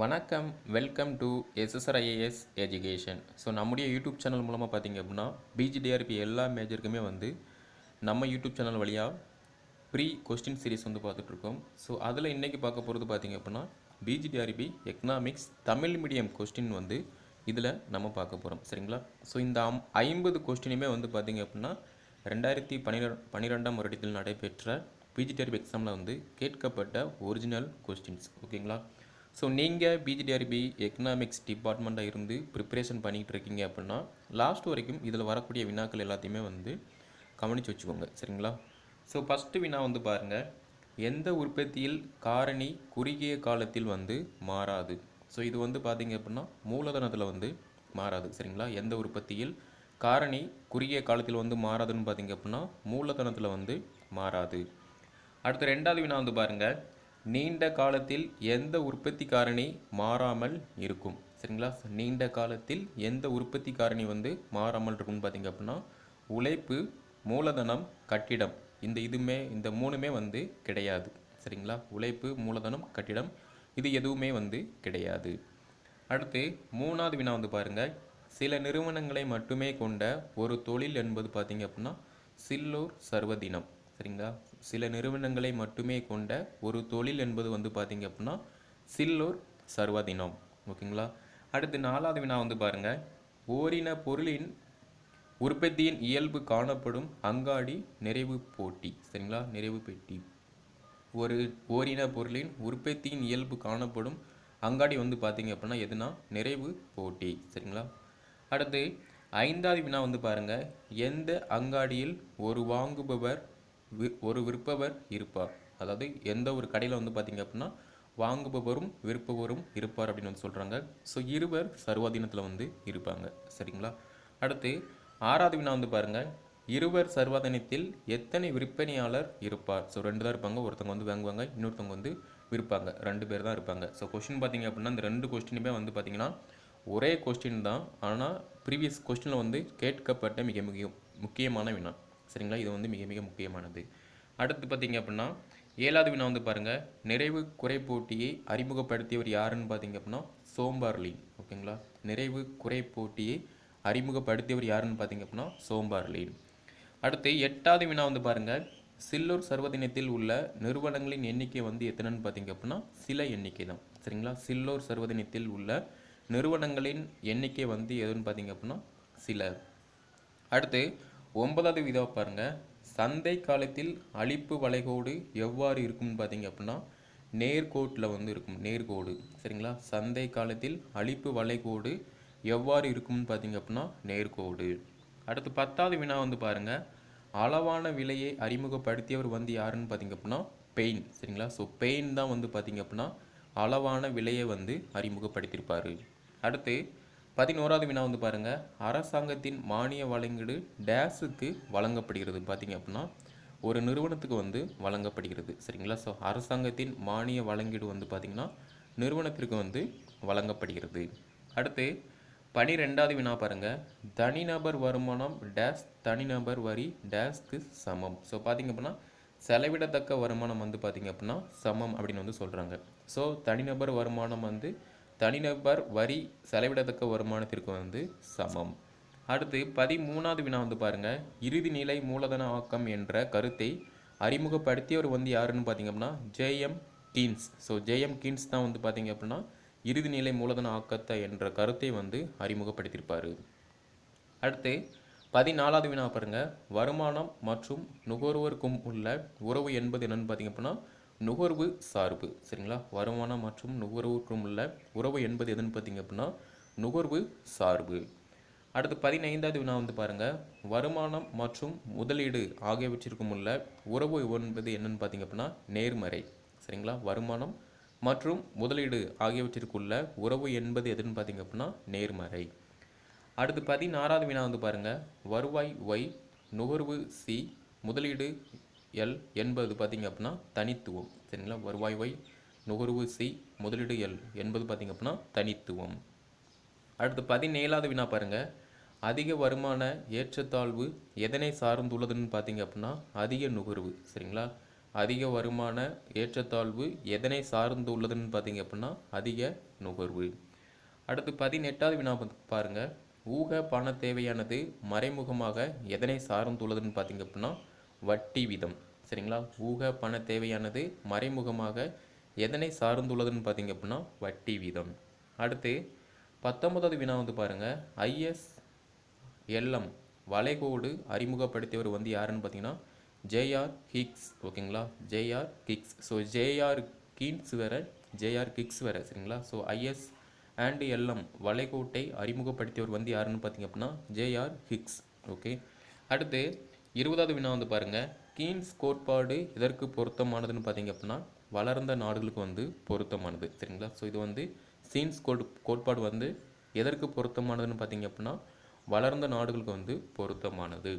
வணக்கம் welcome to SSRIAS education so நம்முடைய YouTube channel மூலமாக பார்த்தீங்க அப்படின்னா பிஜிடிஆர்பி எல்லா மேஜருக்குமே வந்து நம்ம யூடியூப் சேனல் வழியாக ப்ரீ கொஸ்டின் சீரிஸ் வந்து பார்த்துட்ருக்கோம். ஸோ அதில் இன்றைக்கி பார்க்க போகிறது பார்த்தீங்க அப்படின்னா PGTRB economics Tamil medium question வந்து இதில் நம்ம பார்க்க போகிறோம் சரிங்களா? ஸோ இந்த அம் ஐம்பது கொஸ்டினுமே வந்து பார்த்திங்க அப்படின்னா ரெண்டாயிரத்தி பன்னிரெண்டு பன்னிரெண்டாம் வருடத்தில் நடைபெற்ற பிஜிடிஆர்பி எக்ஸாமில் வந்து கேட்கப்பட்ட ஒரிஜினல் கொஸ்டின்ஸ் ஓகேங்களா? ஸோ நீங்கள் பிஜிடிஆர்பி எக்கனாமிக்ஸ் டிபார்ட்மெண்ட்டாக இருந்து ப்ரிப்பரேஷன் பண்ணிகிட்டு இருக்கீங்க அப்படின்னா லாஸ்ட் வரைக்கும் இதில் வரக்கூடிய வினாக்கள் எல்லாத்தையுமே வந்து கவனித்து வச்சுக்கோங்க. சரிங்களா? ஸோ ஃபஸ்ட்டு வினா வந்து பாருங்கள் எந்த உற்பத்தியில் காரணி குறுகிய காலத்தில் வந்து மாறாது? ஸோ இது வந்து பார்த்தீங்க அப்படின்னா மூலதனத்தில் வந்து மாறாது. சரிங்களா? எந்த உற்பத்தியில் காரணி குறுகிய காலத்தில் வந்து மாறாதுன்னு பார்த்தீங்க அப்படின்னா மூலதனத்தில் வந்து மாறாது. அடுத்து ரெண்டாவது வினா வந்து பாருங்கள் நீண்ட காலத்தில் எந்த உற்பத்தி காரணி மாறாமல் இருக்கும். சரிங்களா? நீண்ட காலத்தில் எந்த உற்பத்தி காரணி வந்து மாறாமல் இருக்கும்னு பார்த்தீங்க அப்படின்னா உழைப்பு மூலதனம் கட்டிடம். இந்த இதுமே இந்த மூணுமே வந்து கிடையாது. சரிங்களா? உழைப்பு மூலதனம் கட்டிடம் இது எதுவுமே வந்து கிடையாது. அடுத்து மூணாவது வினா வந்து பாருங்க. சில நிறுவனங்களை மட்டுமே கொண்ட ஒரு தொழில் என்பது பார்த்தீங்க அப்படின்னா சில்லூர் சர்வதினம். சரிங்களா? சில நிறுவனங்களை மட்டுமே கொண்ட ஒரு தொழில் என்பது வந்து பார்த்தீங்க அப்படின்னா சில்லூர் சர்வதினம். ஓகேங்களா? அடுத்து நாலாவது வினா வந்து பாருங்கள் ஓரின பொருளின் உற்பத்தியின் இயல்பு காணப்படும் அங்காடி நிறைவு போட்டி. சரிங்களா? நிறைவு பெட்டி. ஒரு ஓரின பொருளின் உற்பத்தியின் இயல்பு காணப்படும் அங்காடி வந்து பார்த்தீங்க அப்படின்னா எதுனா? நிறைவு போட்டி. சரிங்களா? அடுத்து ஐந்தாவது வினா வந்து பாருங்கள் எந்த அங்காடியில் ஒரு வாங்குபவர் ஒரு விற்பவர் இருப்பார். அதாவது எந்த ஒரு கடையில் வந்து பார்த்தீங்க அப்படின்னா வாங்குபவரும் விற்பவரும் இருப்பார் அப்படின்னு வந்து சொல்கிறாங்க ஸோ இருவர் சர்வாதீனத்தில் வந்து இருப்பாங்க. சரிங்களா? அடுத்து ஆறாவது வினா வந்து பாருங்கள் இருவர் சர்வாதீனத்தில் எத்தனை விற்பனையாளர் இருப்பார்? ஸோ ரெண்டு தான் இருப்பாங்க. ஒருத்தவங்க வந்து வாங்குவாங்க இன்னொருத்தவங்க வந்து விற்பாங்க. ரெண்டு பேர் தான் இருப்பாங்க. ஸோ கொஸ்டின் பார்த்தீங்க அப்படின்னா இந்த ரெண்டு கொஸ்டினுமே வந்து பார்த்தீங்கன்னா ஒரே கொஸ்டின் தான். ஆனால் ப்ரீவியஸ் கொஸ்டினில் வந்து கேட்கப்பட்ட மிக மிக முக்கியமான வினா. சரிங்களா? இது வந்து மிக மிக முக்கியமானது. அடுத்து பார்த்தீங்க அப்படின்னா ஏழாவது வினா வந்து பாருங்கள் நிறைவு குறை போட்டியை அறிமுகப்படுத்தியவர் யாருன்னு பார்த்தீங்க அப்படின்னா சோம்பார்லின் ஓகேங்களா? நிறைவு குறை போட்டியை அறிமுகப்படுத்தியவர் யாருன்னு பார்த்தீங்க அப்படின்னா சோம்பார்லின் அடுத்து எட்டாவது வினா வந்து பாருங்கள் சில்லூர் சர்வதினத்தில் உள்ள நிறுவனங்களின் எண்ணிக்கை வந்து எத்தனைன்னு பார்த்தீங்க அப்படின்னா சில எண்ணிக்கை தான். சரிங்களா? சில்லூர் சர்வதினத்தில் உள்ள நிறுவனங்களின் எண்ணிக்கை வந்து எதுன்னு பார்த்தீங்க அப்படின்னா சில. அடுத்து ஒன்பதாவது விதவை பாருங்கள் சந்தை காலத்தில் அழிப்பு வளைகோடு எவ்வாறு இருக்கும்னு பார்த்தீங்க அப்படின்னா நேர்கோட்டில் வந்து இருக்கும் நேர்கோடு. சரிங்களா? சந்தை காலத்தில் அழிப்பு வளைகோடு எவ்வாறு இருக்கும்னு பார்த்தீங்க அப்படின்னா நேர்கோடு. அடுத்து பத்தாவது வினா வந்து பாருங்க. அளவான விலையை அறிமுகப்படுத்தியவர் வந்து யாருன்னு பார்த்தீங்க அப்படின்னா பெயின். சரிங்களா? ஸோ பெயின் தான் வந்து பார்த்தீங்க அப்படின்னா அளவான விலையை வந்து அறிமுகப்படுத்தியிருப்பார் அடுத்து பதினோராவது வினா வந்து பாருங்கள் அரசாங்கத்தின் மானிய வழங்கீடு டேஸுக்கு வழங்கப்படுகிறது. பார்த்திங்க அப்படின்னா ஒரு நிறுவனத்துக்கு வந்து வழங்கப்படுகிறது. சரிங்களா? ஸோ அரசாங்கத்தின் மானிய வழங்கீடு வந்து பார்த்திங்கன்னா நிறுவனத்திற்கு வந்து வழங்கப்படுகிறது. அடுத்து பனிரெண்டாவது வினா பாருங்க. தனிநபர் வருமானம் டேஸ் தனிநபர் வரி டேஸ்க்கு சமம். ஸோ பார்த்தீங்க அப்படின்னா செலவிடத்தக்க வருமானம் வந்து பார்த்திங்க அப்படின்னா சமம் அப்படின்னு வந்து சொல்கிறாங்க ஸோ தனிநபர் வருமானம் வந்து தனிநபர் வரி செலவிடத்தக்க வருமானத்திற்கு வந்து சமம். அடுத்து பதிமூணாவது வினா வந்து பாருங்கள் இறுதி நிலை மூலதன ஆக்கம் என்ற கருத்தை அறிமுகப்படுத்தியவர் வந்து யாருன்னு பார்த்தீங்க அப்படின்னா JM Keynes. So JM Keynes தான் வந்து பார்த்தீங்க அப்படின்னா இறுதி நிலை மூலதன ஆக்கத்தை என்ற கருத்தை வந்து அறிமுகப்படுத்தியிருப்பார். அடுத்து பதினாலாவது வினா பாருங்க. வருமானம் மற்றும் நுகர்வோருக்கும் உள்ள உறவு என்பது என்னென்னு பார்த்தீங்க அப்படின்னா நுகர்வு சார்பு சரிங்களா? வருமானம் மற்றும் நுகர்வுக்கும் உள்ள உறவு என்பது எதுன்னு பார்த்தீங்க அப்படின்னா நுகர்வு சார்பு. அடுத்து பதினைந்தாவது வினா வந்து பாருங்கள் வருமானம் மற்றும் முதலீடு ஆகியவற்றிற்கும் உள்ள உறவு என்பது என்னன்னு பார்த்தீங்க அப்படின்னா நேர்மறை சரிங்களா? வருமானம் மற்றும் முதலீடு ஆகியவற்றிற்குள்ள உறவு என்பது எதுன்னு பார்த்தீங்க அப்படின்னா நேர்மறை. அடுத்து பதினாறாவது வினா வந்து பாருங்கள் வருவாய் ஒய் நுகர்வு சி முதலீடு எல் என்பது பார்த்திங்க அப்படின்னா தனித்துவம். சரிங்களா? வருவாய் ஒய் நுகர்வு சி முதலீடு எல் என்பது பார்த்தீங்க அப்படின்னா தனித்துவம். அடுத்து பதினேழாவது வினா பாருங்கள் அதிக வருமான ஏற்றத்தாழ்வு எதனை சார்ந்துள்ளதுன்னு பார்த்தீங்க அப்படின்னா அதிக நுகர்வு. சரிங்களா? அதிக வருமான ஏற்றத்தாழ்வு எதனை சார்ந்து உள்ளதுன்னு பார்த்தீங்க அப்படின்னா அதிக நுகர்வு. அடுத்து பதினெட்டாவது வினா பாருங்கள் பாருங்க. ஊக பண தேவையானது மறைமுகமாக எதனை சார்ந்துள்ளதுன்னு பார்த்தீங்க அப்படின்னா வட்டி வீதம். சரிங்களா? ஊக பண தேவையானது மறைமுகமாக எதனை சார்ந்துள்ளதுன்னு பார்த்தீங்க அப்படின்னா வட்டி வீதம். அடுத்து பத்தொன்பதாவது வினா வந்து பாருங்கள் ஐஎஸ் எல்எம் வளைகோடு அறிமுகப்படுத்தியவர் வந்து யாருன்னு பார்த்தீங்கன்னா ஜேஆர் ஹிக்ஸ் ஓகேங்களா? JR Hicks. So JR Keynes வேற ஜேஆர் கிக்ஸ் வேற சரிங்களா? ஸோ ஐஎஸ் அண்ட் எல்எம் வளைகோட்டை அறிமுகப்படுத்தியவர் வந்து யாருன்னு பார்த்தீங்க அப்படின்னா ஜேஆர் ஹிக்ஸ் ஓகே? அடுத்து இருபதாவது வினா வந்து பாருங்கள் கீன்ஸ் கோட்பாடு எதற்கு பொருத்தமானதுன்னு பார்த்தீங்க அப்படின்னா வளர்ந்த நாடுகளுக்கு வந்து பொருத்தமானது. சரிங்களா? ஸோ இது வந்து சீன்ஸ் கோட் கோட்பாடு வந்து எதற்கு பொருத்தமானதுன்னு பார்த்தீங்க அப்படின்னா வளர்ந்த நாடுகளுக்கு வந்து பொருத்தமானது.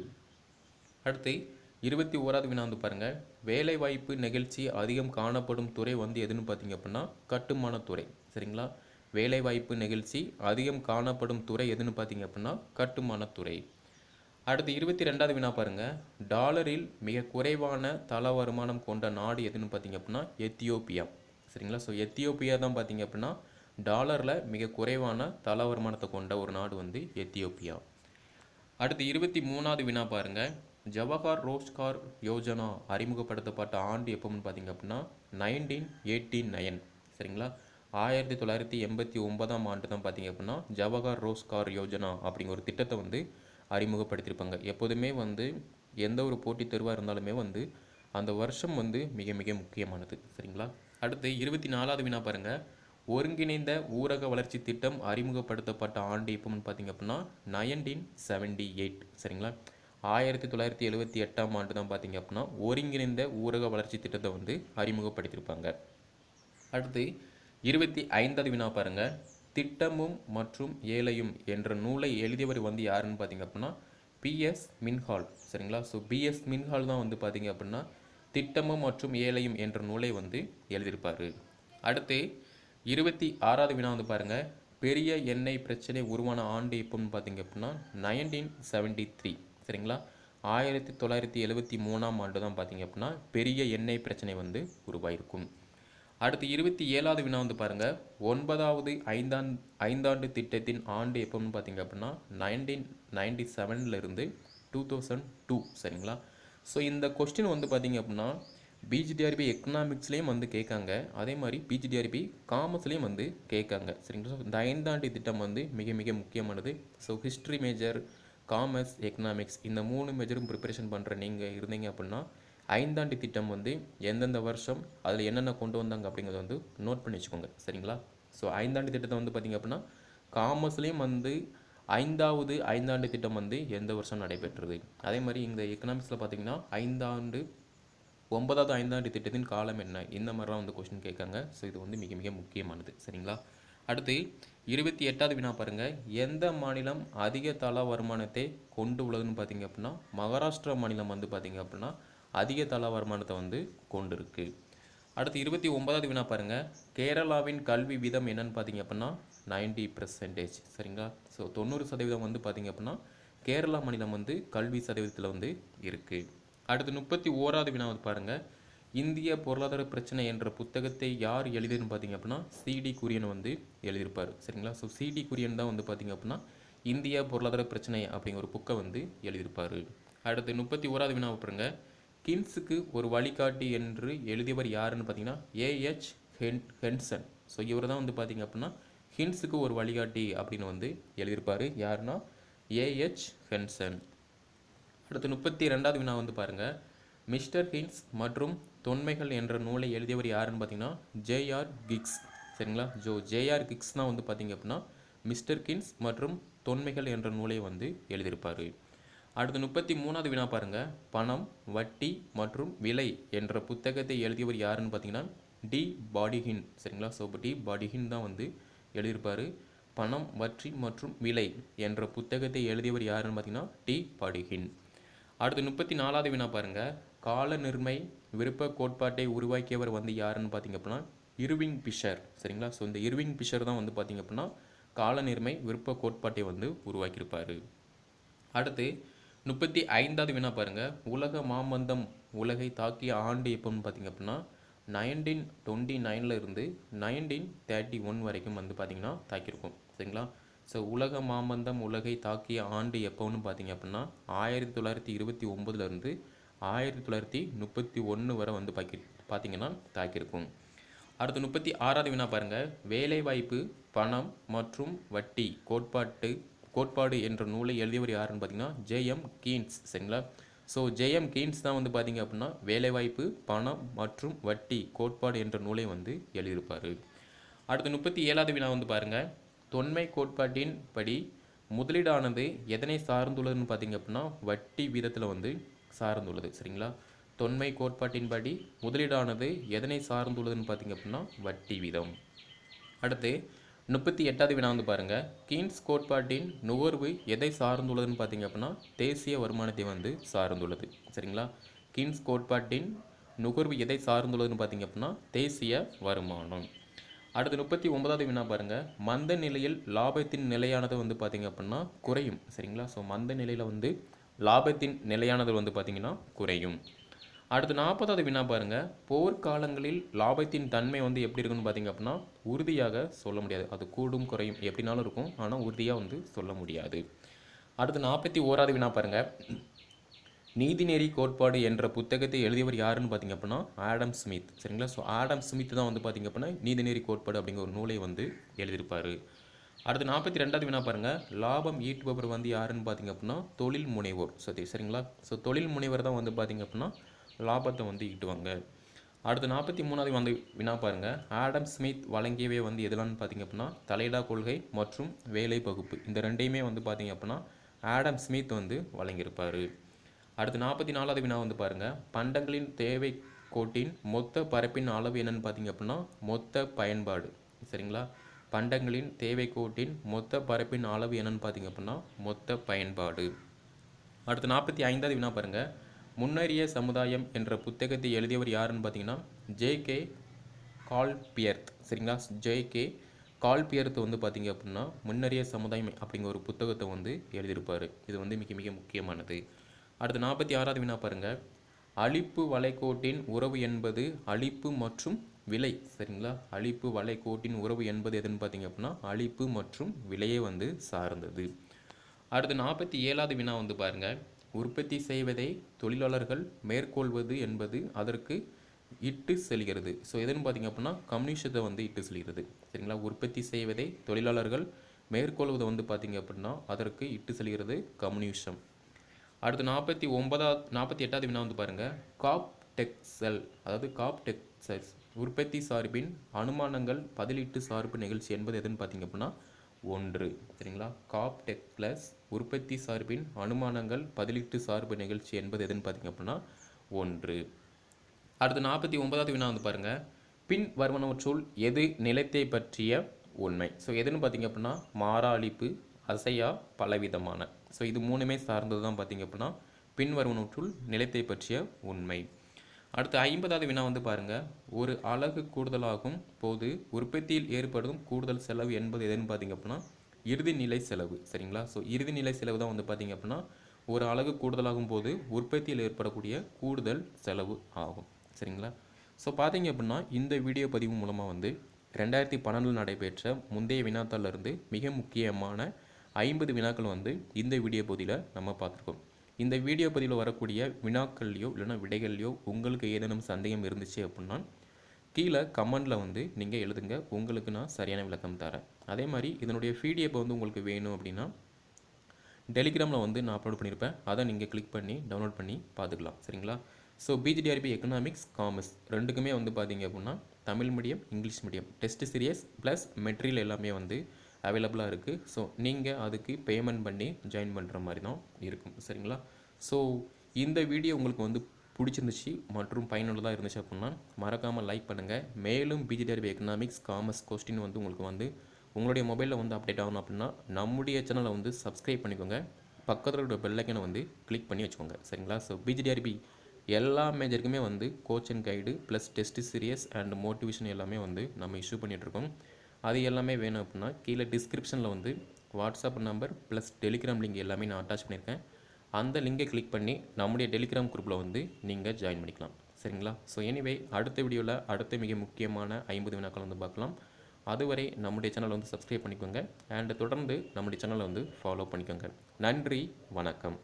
அடுத்து இருபத்தி ஓராவது வினா வந்து பாருங்க. வேலைவாய்ப்பு நிகழ்ச்சி அதிகம் காணப்படும் துறை வந்து எதுன்னு பார்த்தீங்க அப்படின்னா கட்டுமானத்துறை சரிங்களா? வேலைவாய்ப்பு நிகழ்ச்சி அதிகம் காணப்படும் துறை எதுன்னு பார்த்தீங்க அப்படின்னா கட்டுமானத்துறை அடுத்து இருபத்தி ரெண்டாவது வினா பாருங்க. டாலரில் மிக குறைவான தல வருமானம் கொண்ட நாடு எதுன்னு பார்த்தீங்க அப்படின்னா எத்தியோப்பியா. சரிங்களா? ஸோ எத்தியோப்பியா தான் பார்த்தீங்க அப்படின்னா டாலரில் மிக குறைவான தல வருமானத்தை கொண்ட ஒரு நாடு வந்து எத்தியோப்பியா. அடுத்து இருபத்தி மூணாவது வினா பாருங்க. ஜவஹர் ரோஸ்கார் யோஜனா அறிமுகப்படுத்தப்பட்ட ஆண்டு எப்போன்னு பார்த்தீங்க அப்படின்னா நைன்டீன் எயிட்டி நைன். சரிங்களா? ஆயிரத்தி தொள்ளாயிரத்தி எண்பத்தி ஒன்பதாம் ஆண்டு தான் பார்த்தீங்க அப்படின்னா ஜவஹர் ரோஸ்கார் யோஜனா அப்படிங்கிற ஒரு திட்டத்தை வந்து அறிமுகப்படுத்தியிருப்பாங்க. எப்போதுமே வந்து எந்த ஒரு போட்டித் தேர்வாக இருந்தாலுமே வந்து அந்த வருஷம் வந்து மிக மிக முக்கியமானது. சரிங்களா? அடுத்து இருபத்தி நாலாவது வினா பாருங்க. ஒருங்கிணைந்த ஊரக வளர்ச்சி திட்டம் அறிமுகப்படுத்தப்பட்ட ஆண்டு எப்போன்னு பார்த்தீங்க அப்படின்னா நைன்டீன் செவன்டி எயிட். சரிங்களா? ஆயிரத்தி தொள்ளாயிரத்தி எழுபத்தி எட்டாம் ஆண்டு தான் பார்த்தீங்க அப்படின்னா ஒருங்கிணைந்த ஊரக வளர்ச்சி திட்டத்தை வந்து அறிமுகப்படுத்தியிருப்பாங்க. அடுத்து இருபத்தி ஐந்தாவது வினா பாருங்கள் திட்டமும் மற்றும் ஏழையும் என்ற நூலை எழுதியவர் வந்து யாருன்னு பார்த்தீங்க அப்படின்னா பிஎஸ் மின்ஹால். சரிங்களா? ஸோ பிஎஸ் மின்ஹால் தான் வந்து பார்த்தீங்க அப்படின்னா திட்டமும் மற்றும் ஏழையும் என்ற நூலை வந்து எழுதியிருப்பார். அடுத்து இருபத்தி ஆறாவது வினா வந்து பாருங்கள் பெரிய எண்ணெய் பிரச்சனை உருவான ஆண்டு எப்போன்னு பார்த்தீங்க அப்படின்னா நைன்டீன் செவன்டி த்ரீ சரிங்களா? ஆயிரத்தி தொள்ளாயிரத்தி எழுபத்தி மூணாம் ஆண்டு தான் பார்த்தீங்க அப்படின்னா பெரிய எண்ணெய் பிரச்சனை வந்து உருவாயிருக்கும். அடுத்து இருபத்தி ஏழாவது வினா வந்து பாருங்கள் ஒன்பதாவது ஐந்தாண்டு ஐந்தாண்டு திட்டத்தின் ஆண்டு எப்போன்னு பார்த்தீங்க அப்படின்னா நைன்டீன் நைன்டி இருந்து டூ தௌசண்ட் டூ சரிங்களா? ஸோ இந்த கொஸ்டின் வந்து பார்த்தீங்க அப்படின்னா பிஜிடிஆர்பி எக்கனாமிக்ஸ்லேயும் வந்து கேட்காங்க. அதே மாதிரி பிஜிடிஆர்பி காமர்ஸ்லேயும் வந்து கேட்காங்க சரிங்களா? ஸோ இந்த ஐந்தாண்டு திட்டம் வந்து மிக மிக முக்கியமானது. So history major commerce economics இந்த மூணு மேஜரும் ப்ரிப்பரேஷன் பண்ணுற நீங்கள் இருந்தீங்க அப்படின்னா ஐந்தாண்டு திட்டம் வந்து எந்தெந்த வருஷம் அதில் என்னென்ன கொண்டு வந்தாங்க அப்படிங்கிறத வந்து நோட் பண்ணி வச்சுக்கோங்க. சரிங்களா? ஸோ ஐந்தாண்டு திட்டத்தை வந்து பார்த்திங்க அப்படின்னா காமர்ஸ்லேயும் வந்து ஐந்தாவது ஐந்தாண்டு திட்டம் வந்து எந்த வருஷம் நடைபெற்றது? அதே மாதிரி இந்த எக்கனாமிக்ஸில் பார்த்தீங்கன்னா ஐந்தாண்டு ஒன்பதாவது ஐந்தாண்டு திட்டத்தின் காலம் என்ன? இந்த மாதிரிலாம் வந்து கொஸ்டின் கேட்காங்க. ஸோ இது வந்து மிக மிக முக்கியமானது. சரிங்களா? அடுத்து இருபத்தி எட்டாவது வினா பாருங்கள் எந்த மாநிலம் அதிக தலா வருமானத்தை கொண்டு உள்ளதுன்னு பார்த்தீங்க அப்படின்னா மகாராஷ்டிரா மாநிலம் வந்து பார்த்தீங்க அப்படின்னா அதிக தள வருமானத்தை வந்து கொண்டிருக்கு. அடுத்து இருபத்தி ஒன்பதாவது வினா பாருங்கள் கேரளாவின் கல்வி வீதம் என்னன்னு பார்த்தீங்க அப்படின்னா நைன்டி பர்சன்டேஜ் சரிங்களா? ஸோ தொண்ணூறு சதவீதம் வந்து பார்த்தீங்க அப்படின்னா கேரளா மாநிலம் வந்து கல்வி சதவீதத்தில் வந்து இருக்குது அடுத்து முப்பத்தி ஓராவது வினா வந்து பாருங்கள் இந்திய பொருளாதார பிரச்சனை என்ற புத்தகத்தை யார் எழுதியதுன்னு பார்த்தீங்க அப்படின்னா சிடி குரியன் வந்து எழுதியிருப்பார். சரிங்களா? ஸோ சிடி குரியன் தான் வந்து பார்த்தீங்க அப்படின்னா இந்திய பொருளாதார பிரச்சனை அப்படிங்கிற ஒரு புக்கை வந்து எழுதியிருப்பார். அடுத்து முப்பத்தி ஓராவது வினா பாருங்கள் கின்ஸுக்கு ஒரு வழிகாட்டி என்று எழுதியவர் யாருன்னு பார்த்தீங்கன்னா ஏஹெச் ஹென் ஹென்சன். ஸோ இவர் தான் வந்து பார்த்தீங்க அப்படின்னா ஹின்ஸுக்கு ஒரு வழிகாட்டி அப்படின்னு வந்து எழுதியிருப்பார். யாருன்னா ஏஹெச் ஹென்சன். அடுத்து முப்பத்தி ரெண்டாவது வினா வந்து பாருங்கள் மிஸ்டர் ஹின்ஸ் மற்றும் தொன்மைகள் என்ற நூலை எழுதியவர் யாருன்னு பார்த்தீங்கன்னா ஜேஆர் கிக்ஸ். சரிங்களா? ஜோ. ஜேஆர் கிக்ஸ் தான் வந்து பார்த்தீங்க அப்படின்னா மிஸ்டர் கின்ஸ் மற்றும் தொன்மைகள் என்ற நூலை வந்து எழுதியிருப்பார். அடுத்து முப்பத்தி மூணாவது வினா பாருங்க. பணம் வட்டி மற்றும் விலை என்ற புத்தகத்தை எழுதியவர் யாருன்னு பார்த்தீங்கன்னா டி பாடிஹின். சரிங்களா? ஸோ டி பாடிஹின் தான் வந்து எழுதியிருப்பார். பணம் வட்டி மற்றும் விலை என்ற புத்தகத்தை எழுதியவர் யாருன்னு பார்த்தீங்கன்னா டி பாடிஹின். அடுத்து முப்பத்தி நாலாவது வினா பாருங்க. கால நிர்மை விருப்ப கோட்பாட்டை உருவாக்கியவர் வந்து யாருன்னு பார்த்தீங்க அப்படின்னா இருவிங் பிஷர். சரிங்களா? ஸோ இந்த இருவிங் பிஷர் தான் வந்து பார்த்தீங்க அப்படின்னா கால நிர்மை விருப்ப கோட்பாட்டை வந்து உருவாக்கியிருப்பார். அடுத்து முப்பத்தி ஐந்தாவது வினா பாருங்கள் உலக மாமந்தம் உலகை தாக்கிய ஆண்டு எப்போன்னு பார்த்தீங்க அப்படின்னா நைன்டீன் டுவெண்ட்டி நைனில் இருந்து நைன்டீன் தேர்ட்டி ஒன் வரைக்கும் வந்து பார்த்திங்கன்னா தாக்கியிருக்கும். சரிங்களா? ஸோ உலக மாமந்தம் உலகை தாக்கிய ஆண்டு எப்போன்னு பார்த்தீங்க அப்படின்னா ஆயிரத்தி தொள்ளாயிரத்தி இருபத்தி ஒம்பதுலேருந்து ஆயிரத்தி தொள்ளாயிரத்தி முப்பத்தி ஒன்று வரை வந்து பாக்கி பார்த்தீங்கன்னா தாக்கியிருக்கும். அடுத்து முப்பத்தி ஆறாவது வினா பாருங்கள் வேலைவாய்ப்பு பணம் மற்றும் வட்டி கோட்பாட்டு கோட்பாடு என்ற நூலை எழுதியவர் யாருன்னு பார்த்தீங்கன்னா ஜேஎம் கீன்ஸ் சரிங்களா? ஸோ ஜேஎம் கீன்ஸ் தான் வந்து பார்த்தீங்க அப்படின்னா வேலைவாய்ப்பு பணம் மற்றும் வட்டி கோட்பாடு என்ற நூலை வந்து எழுதியிருப்பார். அடுத்து முப்பத்தி ஏழாவது வினா வந்து பாருங்கள் தொன்மை கோட்பாட்டின் படி முதலீடானது எதனை சார்ந்துள்ளதுன்னு பார்த்தீங்க அப்படின்னா வட்டி வீதத்தில் வந்து சார்ந்துள்ளது சரிங்களா? தொன்மை கோட்பாட்டின்படி முதலீடானது எதனை சார்ந்துள்ளதுன்னு பார்த்தீங்க அப்படின்னா வட்டி வீதம். அடுத்து முப்பத்தி எட்டாவது வினா வந்து பாருங்கள் கீன்ஸ் கோட்பாட்டின் நுகர்வு எதை சார்ந்துள்ளதுன்னு பார்த்தீங்க அப்படின்னா தேசிய வருமானத்தை வந்து சார்ந்துள்ளது. சரிங்களா? கீன்ஸ் கோட்பாட்டின் நுகர்வு எதை சார்ந்துள்ளதுன்னு பார்த்தீங்க அப்படின்னா தேசிய வருமானம். அடுத்து முப்பத்தி ஒன்பதாவது வினா பாருங்கள் மந்த நிலையில் லாபத்தின் நிலையானது வந்து பார்த்தீங்க அப்படின்னா குறையும். சரிங்களா? ஸோ மந்த நிலையில் வந்து லாபத்தின் நிலையானது வந்து பார்த்தீங்கன்னா குறையும். அடுத்து நாற்பதாவது வினா பாருங்கள் போர்க்காலங்களில் லாபத்தின் தன்மை வந்து எப்படி இருக்குன்னு பார்த்தீங்க அப்படின்னா உறுதியாக சொல்ல முடியாது. அது கூடும் குறையும் எப்படினாலும் இருக்கும். ஆனால் உறுதியாக வந்து சொல்ல முடியாது. அடுத்து நாற்பத்தி ஓராவது வினா பாருங்கள் நீதிநெறி கோட்பாடு என்ற புத்தகத்தை எழுதியவர் யாருன்னு பார்த்தீங்க அப்படின்னா ஆடம் ஸ்மித். சரிங்களா? ஸோ ஆடம் ஸ்மித் தான் வந்து பார்த்தீங்க அப்படின்னா நீதிநெறி கோட்பாடு அப்படிங்கிற ஒரு நூலை வந்து எழுதியிருப்பார். அடுத்து நாற்பத்தி ரெண்டாவது வினா பாருங்கள் லாபம் ஈட்டுபவர் வந்து யாருன்னு பார்த்தீங்க அப்படின்னா தொழில் முனைவோர். சரி சரிங்களா? ஸோ தொழில் முனைவர் தான் வந்து பார்த்தீங்க அப்படின்னா லாபத்தை வந்து ஈட்டுவாங்க அடுத்து நாற்பத்தி மூணாவது வந்து வினா பாருங்கள் ஆடம் ஸ்மித் வழங்கியவே வந்து எதுலான்னு பார்த்தீங்க அப்படின்னா தலையிடா கொள்கை மற்றும் வேலை பகுப்பு. இந்த ரெண்டையுமே வந்து பார்த்தீங்க அப்படின்னா ஆடம் ஸ்மித் வந்து வழங்கியிருப்பார். அடுத்து நாற்பத்தி நாலாவது வினா வந்து பாருங்கள் பண்டங்களின் தேவை கோட்டின் மொத்த பரப்பின் அளவு என்னன்னு பார்த்தீங்க அப்படின்னா மொத்த பயன்பாடு. சரிங்களா? பண்டங்களின் தேவை கோட்டின் மொத்த பரப்பின் அளவு என்னன்னு பார்த்தீங்க அப்படின்னா மொத்த பயன்பாடு. அடுத்து நாற்பத்தி ஐந்தாவது வினா பாருங்கள் முன்னேறிய சமுதாயம் என்ற புத்தகத்தை எழுதியவர் யாருன்னு பார்த்தீங்கன்னா ஜே கே கால்பியர்த். சரிங்களா? ஜே கே கால்பியர்த் வந்து பார்த்தீங்க அப்படின்னா முன்னறிய சமுதாயம் அப்படிங்கிற ஒரு புத்தகத்தை வந்து எழுதியிருப்பார். இது வந்து மிக மிக முக்கியமானது. அடுத்து நாற்பத்தி ஆறாவது வினா பாருங்கள் அழிப்பு வளைகோட்டின் உறவு என்பது அழிப்பு மற்றும் விலை. சரிங்களா? அழிப்பு வளைகோட்டின் உறவு என்பது எதுன்னு பார்த்தீங்க அப்படின்னா அழிப்பு மற்றும் விலையை வந்து சார்ந்தது. அடுத்து நாற்பத்தி ஏழாவது வினா வந்து பாருங்கள் உற்பத்தி செய்வதை தொழிலாளர்கள் மேற்கொள்வது என்பது அதற்கு இட்டு செல்கிறது. ஸோ எதுன்னு பார்த்தீங்க அப்படின்னா கம்யூனிஷத்தை வந்து இட்டு செல்கிறது. சரிங்களா? உற்பத்தி செய்வதை தொழிலாளர்கள் மேற்கொள்வது வந்து பார்த்தீங்க அப்படின்னா அதற்கு இட்டு செல்கிறது கம்யூனிசம். அடுத்து நாற்பத்தி ஒன்பதாவது நாற்பத்தி எட்டாவது வினா வந்து பாருங்கள் காப் டெக்ஸல் அதாவது காப் டெக்ஸல்ஸ் உற்பத்தி சார்பின் அனுமானங்கள் பதிலீட்டு சார்பு நிகழ்ச்சி என்பது எதுன்னு பார்த்திங்க அப்படின்னா ஒன்று. சரிங்களா? காப் டெக் ப்ளஸ் உற்பத்தி சார்பின் அனுமானங்கள் பதிலீட்டு சார்பு நிகழ்ச்சி என்பது எதுன்னு பார்த்தீங்க அப்படின்னா ஒன்று. அடுத்து நாற்பத்தி ஒன்பதாவது வினா வந்து பாருங்கள் பின் வருவனவற்றுள் எது நிலத்தை பற்றிய உண்மை? ஸோ எதுன்னு பார்த்திங்க அப்படின்னா மாறாளிப்பு அசையா பலவிதமான. ஸோ இது மூணுமே சார்ந்தது தான் பார்த்தீங்க அப்படின்னா பின்வருவனவற்றுள் நிலத்தை பற்றிய உண்மை. அடுத்து ஐம்பதாவது வினா வந்து பாருங்கள் ஒரு அலகு கூடுதலாகும் போது உற்பத்தியில் ஏற்படும் கூடுதல் செலவு என்பது எதுன்னு பார்த்தீங்க அப்படின்னா இறுதிநிலை செலவு. சரிங்களா? ஸோ இறுதிநிலை செலவு தான் வந்து பார்த்தீங்க அப்படின்னா ஒரு அலகு கூடுதலாகும் போது உற்பத்தியில் ஏற்படக்கூடிய கூடுதல் செலவு ஆகும். சரிங்களா? ஸோ பார்த்தீங்க அப்படின்னா இந்த வீடியோ பதிவு மூலமாக வந்து ரெண்டாயிரத்தி பன்னெண்டில் நடைபெற்ற முந்தைய வினாத்தால்லேருந்து மிக முக்கியமான ஐம்பது வினாக்கள் வந்து இந்த வீடியோ பகுதியில் நம்ம பார்த்துருக்கோம். இந்த வீடியோ பதிவில் வரக்கூடிய வினாக்கள்லையோ இல்லைன்னா விடைகள்லையோ உங்களுக்கு ஏதேனும் சந்தேகம் இருந்துச்சு அப்படின்னா கீழே கமெண்டில் வந்து நீங்கள் எழுதுங்க. உங்களுக்கு நான் சரியான விளக்கம் தரேன். அதே மாதிரி இதனுடைய பிடிஎஃப் வந்து உங்களுக்கு வேணும் அப்படின்னா டெலிகிராமில் வந்து நான் அப்லோட் பண்ணியிருப்பேன் அதை நீங்கள் கிளிக் பண்ணி டவுன்லோட் பண்ணி பார்த்துக்கலாம். சரிங்களா? ஸோ பிஜிடிஆர்பி எக்கனாமிக்ஸ் காமர்ஸ் ரெண்டுக்குமே வந்து பார்த்தீங்க அப்படின்னா Tamil medium English medium test series plus material எல்லாமே வந்து அவைலபிளாக இருக்குது ஸோ நீங்கள் அதுக்கு பேமெண்ட் பண்ணி ஜாயின் பண்ணுற மாதிரி தான் இருக்கும். சரிங்களா? ஸோ இந்த வீடியோ உங்களுக்கு வந்து பிடிச்சிருந்துச்சு மற்றும் பயனுள்ளதாக இருந்துச்சு அப்படின்னா மறக்காமல் லைக் பண்ணுங்கள் மேலும் பிஜிடிஆர்பி எக்கனாமிக்ஸ் காமர்ஸ் கொஸ்டின் வந்து உங்களுக்கு வந்து உங்களுடைய மொபைலில் வந்து அப்டேட் ஆகணும் அப்படின்னா நம்முடைய சேனலை வந்து சப்ஸ்கிரைப் பண்ணிக்கோங்க. பக்கத்தில் உள்ள பெல்லைக்கனை வந்து கிளிக் பண்ணி வச்சுக்கோங்க. சரிங்களா? ஸோ பிஜிடிஆர்பி எல்லா மேஜருக்குமே வந்து coach and guide plus test series and motivation எல்லாமே வந்து நம்ம இஷ்யூ பண்ணிகிட்ருக்கோம் அது எல்லாமே வேணும் அப்படின்னா கீழே டிஸ்கிரிப்ஷனில் வந்து WhatsApp number plus Telegram link எல்லாமே நான் அட்டாச் பண்ணியிருக்கேன். அந்த லிங்கை கிளிக் பண்ணி நம்முடைய டெலிகிராம் குரூப்பில் வந்து நீங்கள் ஜாயின் பண்ணிக்கலாம். சரிங்களா? ஸோ எனிவே அடுத்த வீடியோவில் அடுத்த மிக முக்கியமான ஐம்பது வினாக்கள் வந்து பார்க்கலாம். அதுவரை நம்முடைய சேனலை வந்து சப்ஸ்கிரைப் பண்ணிக்கோங்க. அண்ட் தொடர்ந்து நம்முடைய சேனலை வந்து ஃபாலோ பண்ணிக்கோங்க. நன்றி வணக்கம்.